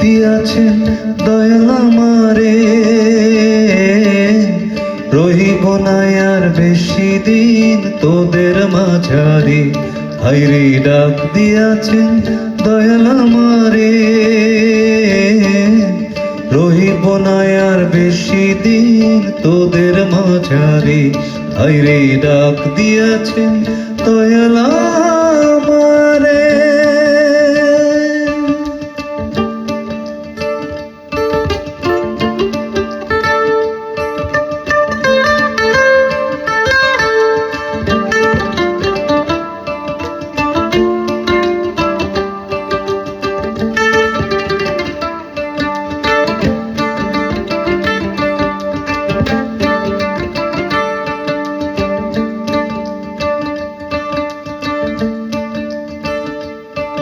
দিয়াছেন দয়াল আমারে। রহিব না আর বেশি দিন তোদের মাঝারে। হাইরে ডাক দিয়াছেন দয়াল আমারে। রহিব না আর বেশি দিন তোদের মাঝারে। হাইরে ডাক দিয়াছেন দয়াল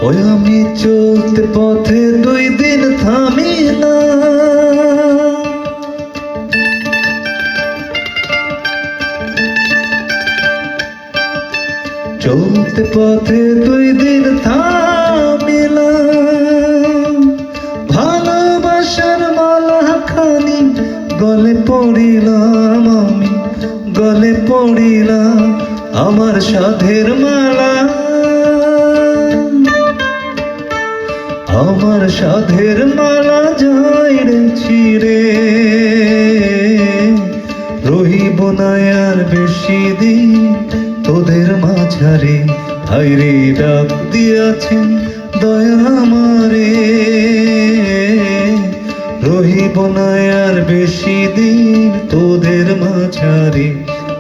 ওই আমি চলতে পথে দুই দিন থামি না চলতে পথে দুই দিন থামিলাম ভালোবাসার মালা খানি গলে পড়িলাম আমি, গলে পড়িলাম আমার সাধের মালা। আমার সাধের মালা যাই রে ছিড়ে। রহিব আর বেশি দিন তোদের মাঝারে। হাইরে ডাক দিয়াছেন দয়া আমারে। রহিব আর বেশি দিন তোদের মাঝারে।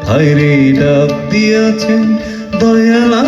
হাইরে ডাক দিয়াছেন দয়ালা